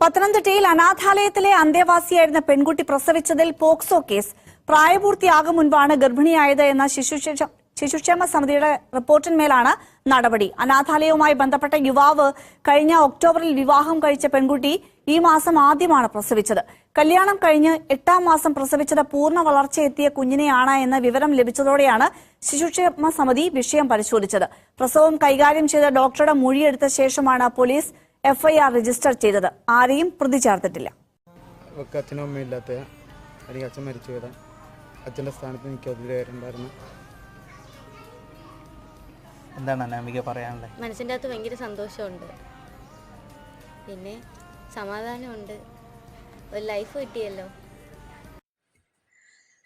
പത്തനംതിട്ടയിൽ അനാഥാലയത്തിലെ അന്തേവാസിയായിരുന്ന പെൺകുട്ടി പ്രസവിച്ചതിൽ POCSO case പ്രായപൂർത്തിയാകും മുൻപാണ് ഗർഭിണിയായത് എന്ന ശിശുക്ഷ ശിശുക്ഷേമ സമിതിയുടെ റിപ്പോർട്ടിന്മേലാണ് നടപടി. അനാഥാലയവുമായി ബന്ധപ്പെട്ട യുവാവ് കഴിഞ്ഞ ഒക്ടോബറിൽ വിവാഹം കഴിച്ച പെൺകുട്ടി ഈ മാസം ആദ്യമാണ് പ്രസവിച്ചത്. കല്യാണം കഴിഞ്ഞ് എട്ടാം മാസം പ്രസവിച്ചത് പൂർണ വളർച്ചയെത്തിയ കുഞ്ഞിനെയാണ് എന്ന വിവരം ലഭിച്ചതോടെയാണ് ശിശുക്ഷേമ സമിതി വിഷയം പരിശോധിച്ചത്. പ്രസവം കൈകാര്യം ചെയ്ത ഡോക്ടറുടെ മൊഴിയെടുത്ത ശേഷമാണ് പോലീസ് എഫ്ഐആർ രജിസ്റ്റർ ചെയ്തത്. ആരെയും പ്രതി ചേർത്തിട്ടില്ല. അച്ഛനും അമ്മയും ഇല്ലാത്ത അല്ലെങ്കിൽ അച്ഛൻ മരിച്ചു വരാം അച്ഛന്റെ സ്ഥാനത്ത് എനിക്ക് അതിൽ കയറുണ്ടായിരുന്നു എന്താണ് അനാമിക പറയാനുള്ളത്? മനസ്സിന്റെ അകത്ത് ഭയങ്കര സന്തോഷമുണ്ട്. പിന്നെ സമാധാനമുണ്ട്. ഒരു ലൈഫ് കിട്ടിയല്ലോ.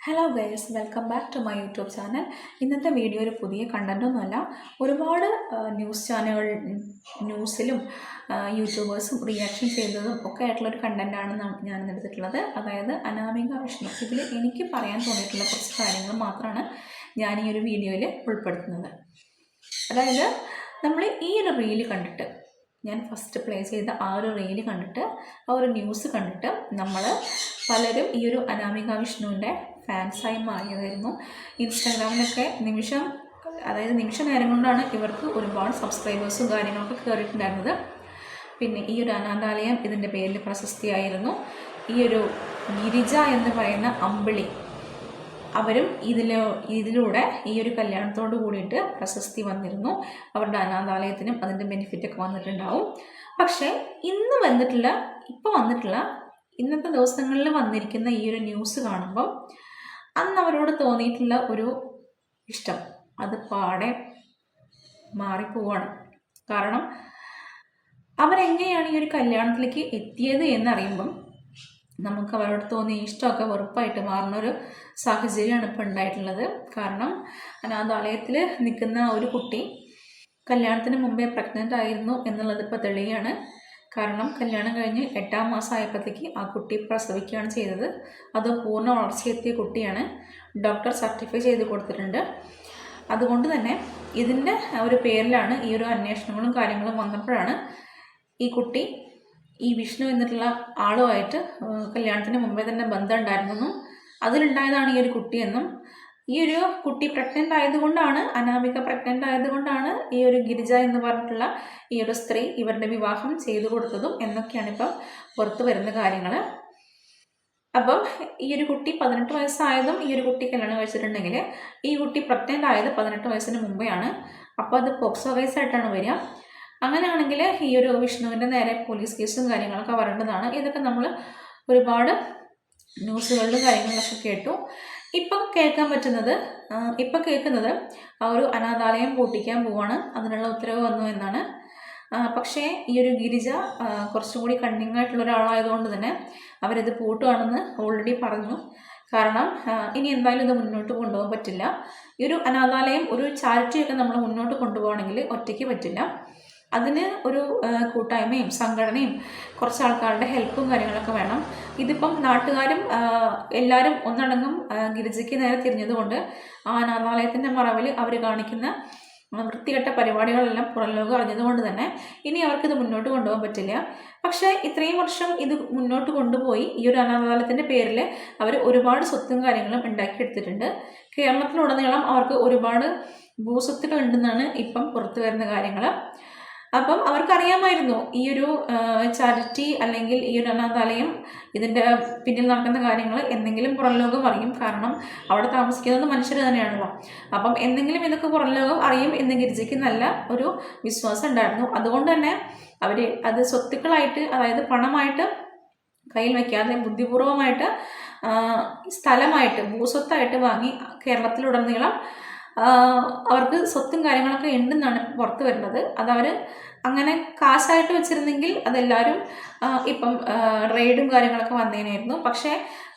Hello guys welcome back to my YouTube channel ഇന്നത്തെ വീഡിയോ ഒരു പുതിയ കണ്ടന്റൊന്നുമല്ല ഒരുപാട് ന്യൂസ് ചാനലുകൾ ന്യൂസിലും യൂട്യൂബേഴ്സും റിയാക്ഷൻ ചെയ്തതും ഒക്കെ ആയിട്ടുള്ളൊരു കണ്ടന്റാണ് ഞാൻ എടുത്തിട്ടുള്ളത്. അതായത് അനാമിക വിഷ്ണു. ഇതിൽ എനിക്ക് പറയാൻ തോന്നിയിട്ടുള്ള കുറച്ച് കാര്യങ്ങൾ മാത്രമാണ് ഞാൻ ഈ ഒരു വീഡിയോയിൽ ഉൾപ്പെടുത്തുന്നത്. അതായത് നമ്മൾ ഈ ഒരു റീൽ കണ്ടിട്ട് ഞാൻ ഫസ്റ്റ് പ്ലേ ചെയ്ത ആ ഒരു റീൽ കണ്ടിട്ട് ആ ഒരു ന്യൂസ് കണ്ടിട്ട് നമ്മൾ പലരും ഈ ഒരു അനാമിക വിഷ്ണുവിന്റെ ഫാൻസായി മാറിയതായിരുന്നു ഇൻസ്റ്റാഗ്രാമിലൊക്കെ നിമിഷം അതായത് നിമിഷ നേരം കൊണ്ടാണ് ഇവർക്ക് ഒരുപാട് സബ്സ്ക്രൈബേഴ്സും കാര്യങ്ങളൊക്കെ കയറിയിട്ടുണ്ടായിരുന്നത്. പിന്നെ ഈ ഒരു അനാഥാലയം ഇതിന്റെ പേരിൽ പ്രശസ്തിയായിരുന്നു. ഈ ഒരു ഗിരിജ എന്ന് പറയുന്ന അമ്പിളി അവരും ഇതിൽ ഇതിലൂടെ ഈ ഒരു കല്യാണത്തോട് കൂടിയിട്ട് പ്രശസ്തി വന്നിരുന്നു. അവരുടെ അനാഥാലയത്തിനും അതിന്റെ ബെനിഫിറ്റൊക്കെ വന്നിട്ടുണ്ടാവും. പക്ഷേ ഇന്ന് വന്നിട്ടുള്ള ഇപ്പോൾ വന്നിട്ടുള്ള ഇന്നത്തെ ദിവസങ്ങളിൽ വന്നിരിക്കുന്ന ഈ ഒരു ന്യൂസ് കാണുമ്പം അന്ന് അവരോട് തോന്നിയിട്ടുള്ള ഒരു ഇഷ്ടം. അത് പാടെ മാറിപ്പോവാണ്. കാരണം അവരെങ്ങനെയാണ് ഈ ഒരു കല്യാണത്തിലേക്ക് എത്തിയത് എന്നറിയുമ്പം നമുക്ക് അവരോട് തോന്നിയ ഇഷ്ടമൊക്കെ വെറുപ്പായിട്ട് മാറുന്ന ഒരു സാഹചര്യമാണ് ഇപ്പോൾ ഉണ്ടായിട്ടുള്ളത്. കാരണം അനാഥാലയത്തിൽ നിൽക്കുന്ന ഒരു കുട്ടി കല്യാണത്തിന് മുമ്പേ പ്രഗ്നന്റ് ആയിരുന്നു എന്നുള്ളത് ഇപ്പോൾ തെളിയാണ്. കാരണം കല്യാണം കഴിഞ്ഞ് എട്ടാം മാസം ആയപ്പോഴത്തേക്ക് ആ കുട്ടി പ്രസവിക്കുകയാണ് ചെയ്തത്. അത് പൂർണ വളർച്ചയെത്തിയ കുട്ടിയാണ്. ഡോക്ടർ സർട്ടിഫൈ ചെയ്ത് കൊടുത്തിട്ടുണ്ട്. അതുകൊണ്ട് തന്നെ ഇതിന്റെ ഒരു പേരിലാണ് ഈ ഒരു അന്വേഷണങ്ങളും കാര്യങ്ങളും വന്നപ്പോഴാണ് ഈ കുട്ടി ഈ വിഷ്ണു എന്നിട്ടുള്ള ആളുമായിട്ട് കല്യാണത്തിന് മുമ്പേ തന്നെ ബന്ധം ഉണ്ടായിരുന്നെന്നും അതിലുണ്ടായതാണ് ഈ ഒരു കുട്ടിയെന്നും ഈ ഒരു കുട്ടി പ്രഗ്നന്റ് ആയതുകൊണ്ടാണ് അനാമിക പ്രഗ്നന്റ് ആയതുകൊണ്ടാണ് ഈ ഒരു ഗിരിജ എന്ന് പറഞ്ഞിട്ടുള്ള ഈ ഒരു സ്ത്രീ ഇവരുടെ വിവാഹം ചെയ്തു കൊടുത്തതും എന്നൊക്കെയാണ് ഇപ്പം പുറത്തു വരുന്ന കാര്യങ്ങൾ അപ്പം ഈ ഒരു കുട്ടി പതിനെട്ട് വയസ്സായതും ഈ ഒരു കുട്ടി കല്യാണം കഴിച്ചിട്ടുണ്ടെങ്കിൽ ഈ കുട്ടി പ്രഗ്നന്റ് ആയത് പതിനെട്ട് വയസ്സിന് മുമ്പെയാണ്. അപ്പോൾ അത് പോക്സോ കേസായിട്ടാണ് വരിക. അങ്ങനെയാണെങ്കിൽ ഈ ഒരു വിഷ്ണുവിന്റെ നേരെ പോലീസ് കേസും കാര്യങ്ങളൊക്കെ വരേണ്ടതാണ്. ഇതൊക്കെ നമ്മൾ ഒരുപാട് ന്യൂസുകളിലും കാര്യങ്ങളിലൊക്കെ കേട്ടു. ഇപ്പം കേൾക്കാൻ പറ്റുന്നത് ഇപ്പം കേൾക്കുന്നത് ആ ഒരു അനാഥാലയം പൂട്ടിക്കാൻ പോവാണ്. അതിനുള്ള ഉത്തരവ് വന്നു എന്നാണ്. പക്ഷേ ഈ ഒരു ഗിരിജ കുറച്ചും കൂടി കണ്ണിങ് ആയിട്ടുള്ള ഒരാളായതുകൊണ്ട് തന്നെ അവരിത് പൂട്ടുകയാണെന്ന് ഓൾറെഡി പറഞ്ഞു. കാരണം ഇനി എന്തായാലും ഇത് മുന്നോട്ട് കൊണ്ടുപോകാൻ പറ്റില്ല. ഈ ഒരു അനാഥാലയം ഒരു ചാരിറ്റിയൊക്കെ നമ്മൾ മുന്നോട്ട് കൊണ്ടുപോകണമെങ്കിൽ ഒറ്റയ്ക്ക് പറ്റില്ല. അതിന് ഒരു കൂട്ടായ്മയും സംഘടനയും കുറച്ച് ആൾക്കാരുടെ ഹെൽപ്പും കാര്യങ്ങളൊക്കെ വേണം. ഇതിപ്പം നാട്ടുകാരും എല്ലാവരും ഒന്നടങ്കം ഗിരിജയ്ക്ക് നേരെ തിരിഞ്ഞതുകൊണ്ട് ആ അനാഥാലയത്തിന്റെ മറവിൽ അവർ കാണിക്കുന്ന വൃത്തികെട്ട പരിപാടികളെല്ലാം പുറം ലോകം അറിഞ്ഞതുകൊണ്ട് തന്നെ ഇനി അവർക്കിത് മുന്നോട്ട് കൊണ്ടുപോകാൻ പറ്റില്ല. പക്ഷേ ഇത്രയും വർഷം ഇത് മുന്നോട്ട് കൊണ്ടുപോയി ഈ ഒരു അനാഥാലയത്തിന്റെ പേരിൽ അവർ ഒരുപാട് സ്വത്തും കാര്യങ്ങളും ഉണ്ടാക്കിയെടുത്തിട്ടുണ്ട്. കേരളത്തിലുടനീളം അവർക്ക് ഒരുപാട് ഭൂസ്വത്തുകൾ ഉണ്ടെന്നാണ് ഇപ്പം പുറത്തു വരുന്ന കാര്യങ്ങൾ അപ്പം അവർക്കറിയാമായിരുന്നു ഈ ഒരു ചാരിറ്റി അല്ലെങ്കിൽ ഈ ഒരു അനാഥാലയം ഇതിന്റെ പിന്നിൽ നടക്കുന്ന കാര്യങ്ങൾ എന്തെങ്കിലും പുറം ലോകം അറിയും. കാരണം അവിടെ താമസിക്കുന്നത് മനുഷ്യർ തന്നെയാണല്ലോ. അപ്പം എന്തെങ്കിലും ഇതൊക്കെ പുറം ലോകം അറിയും എന്ന് ഗിരിജയ്ക്ക് നല്ല ഒരു വിശ്വാസം ഉണ്ടായിരുന്നു. അതുകൊണ്ട് തന്നെ അവർ അത് സ്വത്തുക്കളായിട്ട് അതായത് പണമായിട്ട് കയ്യിൽ വയ്ക്കാതെ ബുദ്ധിപൂർവമായിട്ട് സ്ഥലമായിട്ട് ഭൂസ്വത്തായിട്ട് വാങ്ങി കേരളത്തിലുടനീളം അവർക്ക് സ്വത്തും കാര്യങ്ങളൊക്കെ ഉണ്ടെന്നാണ് പുറത്ത് വരുന്നത്. അതവർ അങ്ങനെ കാശായിട്ട് വെച്ചിരുന്നെങ്കിൽ അതെല്ലാവരും ഇപ്പം റെയ്ഡും കാര്യങ്ങളൊക്കെ വന്നേനായിരുന്നു. പക്ഷേ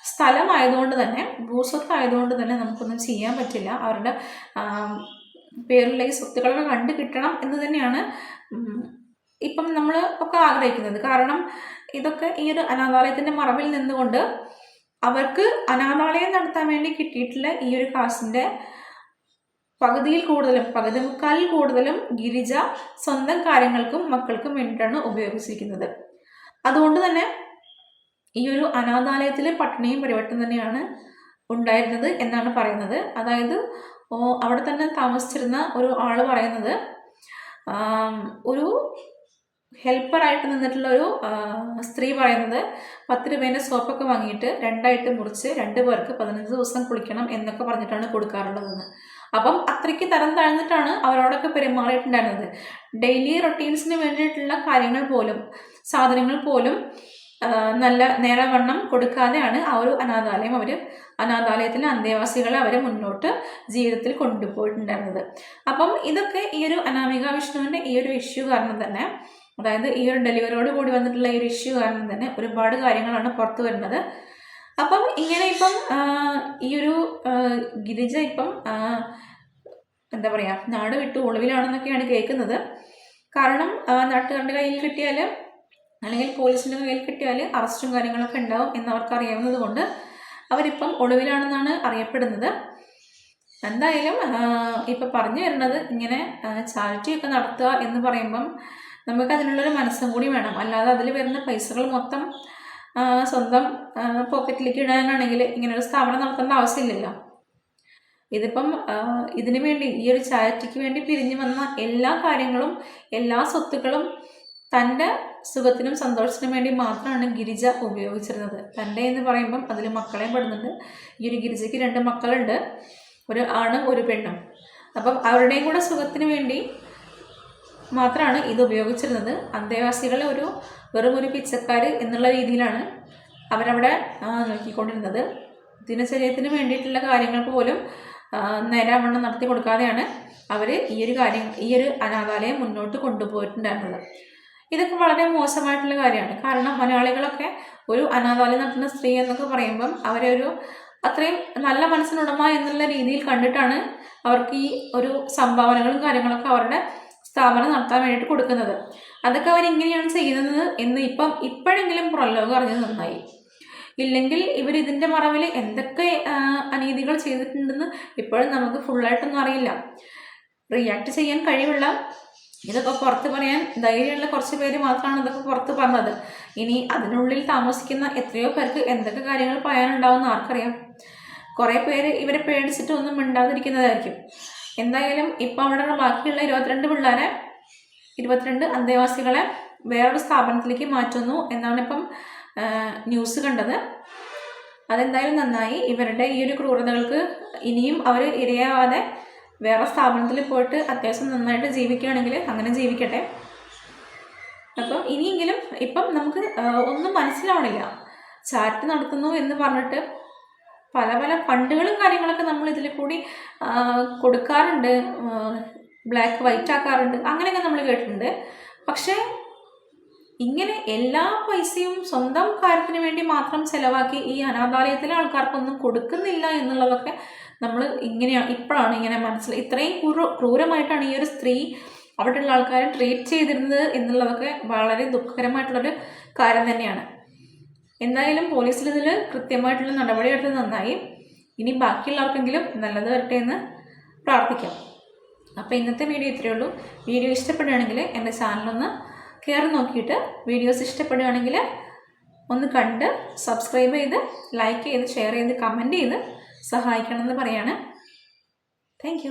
സ്ഥലമായതുകൊണ്ട് തന്നെ ഭൂസ്വത്തായതുകൊണ്ട് തന്നെ നമുക്കൊന്നും ചെയ്യാൻ പറ്റില്ല. അവരുടെ പേരിലേക്ക് സ്വത്തുക്കളൊക്കെ കണ്ടു കിട്ടണം എന്ന് തന്നെയാണ് ഇപ്പം നമ്മൾ ഒക്കെ ആഗ്രഹിക്കുന്നത്. കാരണം ഇതൊക്കെ ഈ ഒരു അനാഥാലയത്തിന്റെ മറവിൽ നിന്നുകൊണ്ട് അവർക്ക് അനാഥാലയം നടത്താൻ വേണ്ടി കിട്ടിയിട്ടുള്ള ഈ ഒരു കാശിന്റെ പകുതിയിൽ കൂടുതലും പകുതി മുക്കാലിൽ കൂടുതലും ഗിരിജ സ്വന്തം കാര്യങ്ങൾക്കും മക്കൾക്കും വേണ്ടിയിട്ടാണ് ഉപയോഗിച്ചിരിക്കുന്നത്. അതുകൊണ്ട് തന്നെ ഈ ഒരു അനാഥാലയത്തിലെ പട്ടിണിയും പരിവട്ടം തന്നെയാണ് ഉണ്ടായിരുന്നത് എന്നാണ് പറയുന്നത്. അതായത് അവിടെ തന്നെ താമസിച്ചിരുന്ന ഒരു ആൾ പറയുന്നത് ഒരു ഹെൽപ്പറായിട്ട് നിന്നിട്ടുള്ള ഒരു സ്ത്രീ പറയുന്നത് പത്ത് രൂപേന്റെ സോപ്പൊക്കെ വാങ്ങിയിട്ട് രണ്ടായിട്ട് മുറിച്ച് രണ്ട് പേർക്ക് പതിനഞ്ച് ദിവസം കുളിക്കണം എന്നൊക്കെ പറഞ്ഞിട്ടാണ് കൊടുക്കാറുള്ളതെന്ന്. അപ്പം അത്രയ്ക്ക് തരം താഴ്ന്നിട്ടാണ് അവരോടൊക്കെ പെരുമാറിയിട്ടുണ്ടായിരുന്നത്. ഡെയിലി റൊട്ടീൻസിന് വേണ്ടിയിട്ടുള്ള കാര്യങ്ങൾ പോലും സാധനങ്ങൾ പോലും നല്ല നേരവണ്ണം കൊടുക്കാതെയാണ് ആ ഒരു അനാഥാലയം അവർ അനാഥാലയത്തിലെ അന്തേവാസികളെ അവർ മുന്നോട്ട് ജീവിതത്തിൽ കൊണ്ടുപോയിട്ടുണ്ടായിരുന്നത്. അപ്പം ഇതൊക്കെ ഈ ഒരു അനാമിക വിഷ്ണുവിന്റെ ഈ ഒരു ഇഷ്യൂ കാരണം തന്നെ അതായത് ഈ ഒരു ഡെലിവറിയോട് കൂടി വന്നിട്ടുള്ള ഈ ഒരു ഇഷ്യൂ കാരണം തന്നെ ഒരുപാട് കാര്യങ്ങളാണ് പുറത്തു വരുന്നത്. അപ്പം ഇങ്ങനെ ഇപ്പം ഈ ഒരു ഗിരിജ ഇപ്പം എന്താ പറയുക നാട് വിട്ടു ഒളിവിലാണെന്നൊക്കെയാണ് കേൾക്കുന്നത്. കാരണം നാട്ടുകാരുടെ കയ്യിൽ കിട്ടിയാൽ അല്ലെങ്കിൽ പോലീസിന്റെ കയ്യിൽ കിട്ടിയാൽ അറസ്റ്റും കാര്യങ്ങളൊക്കെ ഉണ്ടാവും എന്ന് അവർക്ക് അറിയാവുന്നത് കൊണ്ട് അവരിപ്പം ഒളിവിലാണെന്നാണ് അറിയപ്പെടുന്നത്. എന്തായാലും ഇപ്പം പറഞ്ഞു വരുന്നത് ഇങ്ങനെ ചാരിറ്റി ഒക്കെ നടത്തുക എന്ന് പറയുമ്പം നമുക്ക് അതിനുള്ളൊരു മനസ്സും കൂടി വേണം. അല്ലാതെ അതിൽ വരുന്ന പൈസകൾ മൊത്തം സ്വന്തം പോക്കറ്റിലേക്ക് ഇടാനാണെങ്കിൽ ഇങ്ങനെ ഒരു സ്ഥാപനം നടത്തേണ്ട ആവശ്യമില്ലല്ലോ. ഇതിപ്പം ഇതിന് വേണ്ടി ഈ ഒരു ചാരിറ്റിക്ക് വേണ്ടി പിരിഞ്ഞു വന്ന എല്ലാ കാര്യങ്ങളും എല്ലാ സ്വത്തുക്കളും തന്റെ സുഖത്തിനും സന്തോഷത്തിനും വേണ്ടി മാത്രമാണ് ഗിരിജ ഉപയോഗിച്ചിരുന്നത്. തന്റെ എന്ന് പറയുമ്പം അതിൽ മക്കളെയും പെടുന്നുണ്ട്. ഈ ഒരു ഗിരിജയ്ക്ക് രണ്ട് മക്കളുണ്ട്. ഒരു ആണും ഒരു പെണ്ണും. അപ്പം അവരുടെയും കൂടെ സുഖത്തിന് വേണ്ടി മാത്രമാണ് ഇത് ഉപയോഗിച്ചിരുന്നത്. അന്തേവാസികളെ ഒരു വെറും ഒരു പിച്ചക്കാർ എന്നുള്ള രീതിയിലാണ് അവരവിടെ നോക്കിക്കൊണ്ടിരുന്നത്. ദിനചര്യത്തിന് വേണ്ടിയിട്ടുള്ള കാര്യങ്ങൾക്ക് പോലും നേരാവണ്ണം നടത്തി കൊടുക്കാതെയാണ് അവർ ഈ ഒരു കാര്യം ഈ ഒരു അനാഥാലയം മുന്നോട്ട് കൊണ്ടുപോയിട്ടുണ്ടായിരുന്നത്. ഇതൊക്കെ വളരെ മോശമായിട്ടുള്ള കാര്യമാണ്. കാരണം മലയാളികളൊക്കെ ഒരു അനാഥാലയം നടത്തുന്ന സ്ത്രീ എന്നൊക്കെ പറയുമ്പം അവരെ ഒരു അത്രയും നല്ല മനസ്സിനുടമ എന്നുള്ള രീതിയിൽ കണ്ടിട്ടാണ് അവർക്ക് ഈ ഒരു സംഭാവനകളും കാര്യങ്ങളൊക്കെ അവരുടെ സ്ഥാപനം നടത്താൻ വേണ്ടിയിട്ട് കൊടുക്കുന്നത്. അതൊക്കെ അവരിങ്ങനെയാണ് ചെയ്യുന്നത് എന്ന് ഇപ്പം ഇപ്പോഴെങ്കിലും പുറംലോകം അറിഞ്ഞത് നന്നായി. ഇല്ലെങ്കിൽ ഇവർ ഇതിന്റെ മറവിൽ എന്തൊക്കെ അനീതികൾ ചെയ്തിട്ടുണ്ടെന്ന് ഇപ്പോഴും നമുക്ക് ഫുള്ളായിട്ടൊന്നും അറിയില്ല. റിയാക്ട് ചെയ്യാൻ കഴിവുള്ള ഇതൊക്കെ പുറത്ത് പറയാൻ ധൈര്യമുള്ള കുറച്ച് പേര് മാത്രമാണ് ഇതൊക്കെ പുറത്ത് പറഞ്ഞത്. ഇനി അതിനുള്ളിൽ താമസിക്കുന്ന എത്രയോ പേർക്ക് എന്തൊക്കെ കാര്യങ്ങൾ പറയാനുണ്ടാവും എന്ന് ആർക്കറിയാം. കുറേ പേര് ഇവരെ പേടിച്ചിട്ട് ഒന്നും മിണ്ടാതിരിക്കുന്നതായിരിക്കും. എന്തായാലും ഇപ്പം അവിടെയുള്ള ബാക്കിയുള്ള ഇരുപത്തിരണ്ട് പിള്ളേരെ ഇരുപത്തിരണ്ട് അന്തേവാസികളെ വേറൊരു സ്ഥാപനത്തിലേക്ക് മാറ്റുന്നു എന്നാണ് ഇപ്പം ന്യൂസ് കണ്ടത്. അതെന്തായാലും നന്നായി. ഇവരുടെ ഈ ഒരു ക്രൂരതകൾക്ക് ഇനിയും അവർ ഇരയാവാതെ വേറെ സ്ഥാപനത്തിൽ പോയിട്ട് അത്യാവശ്യം നന്നായിട്ട് ജീവിക്കുകയാണെങ്കിൽ അങ്ങനെ ജീവിക്കട്ടെ. അപ്പം ഇനിയെങ്കിലും ഇപ്പം നമുക്ക് ഒന്നും മനസ്സിലാവണില്ല. ചാറ്റ് നടത്തുന്നു എന്ന് പറഞ്ഞിട്ട് പല പല ഫണ്ടുകളും കാര്യങ്ങളൊക്കെ നമ്മൾ ഇതിൽ കൂടി കൊടുക്കാറുണ്ട്. ബ്ലാക്ക് വൈറ്റ് ആക്കാറുണ്ട്. അങ്ങനെയൊക്കെ നമ്മൾ കേട്ടിട്ടുണ്ട്. പക്ഷേ ഇങ്ങനെ എല്ലാ പൈസയും സ്വന്തം കാര്യത്തിന് വേണ്ടി മാത്രം ചിലവാക്കി ഈ അനാഥാലയത്തിലെ ആൾക്കാർക്കൊന്നും കൊടുക്കുന്നില്ല എന്നുള്ളതൊക്കെ നമ്മൾ ഇങ്ങനെയാണ് ഇപ്പോഴാണ് ഇങ്ങനെ മനസ്സിൽ ഇത്രയും ക്രൂര ക്രൂരമായിട്ടാണ് ഈ ഒരു സ്ത്രീ അവിടെയുള്ള ആൾക്കാരെ ട്രീറ്റ് ചെയ്തിരുന്നത് എന്നുള്ളതൊക്കെ വളരെ ദുഃഖകരമായിട്ടുള്ളൊരു കാര്യം തന്നെയാണ്. എന്തായാലും പോലീസിൽ ഇതിൽ കൃത്യമായിട്ടുള്ള നടപടി എടുത്ത് നന്നായി. ഇനി ബാക്കിയുള്ളവർക്കെങ്കിലും നല്ലത് വരട്ടെ എന്ന് പ്രാർത്ഥിക്കാം. അപ്പോൾ ഇന്നത്തെ വീഡിയോ ഇത്രയേ ഉള്ളൂ. വീഡിയോ ഇഷ്ടപ്പെടുകയാണെങ്കിൽ എന്റെ ചാനലൊന്ന് കയറി നോക്കിയിട്ട് വീഡിയോസ് ഇഷ്ടപ്പെടുകയാണെങ്കിൽ ഒന്ന് കണ്ട് സബ്സ്ക്രൈബ് ചെയ്ത് ലൈക്ക് ചെയ്ത് ഷെയർ ചെയ്ത് കമന്റ് ചെയ്ത് സഹായിക്കണമെന്ന് പറയാണ്. താങ്ക്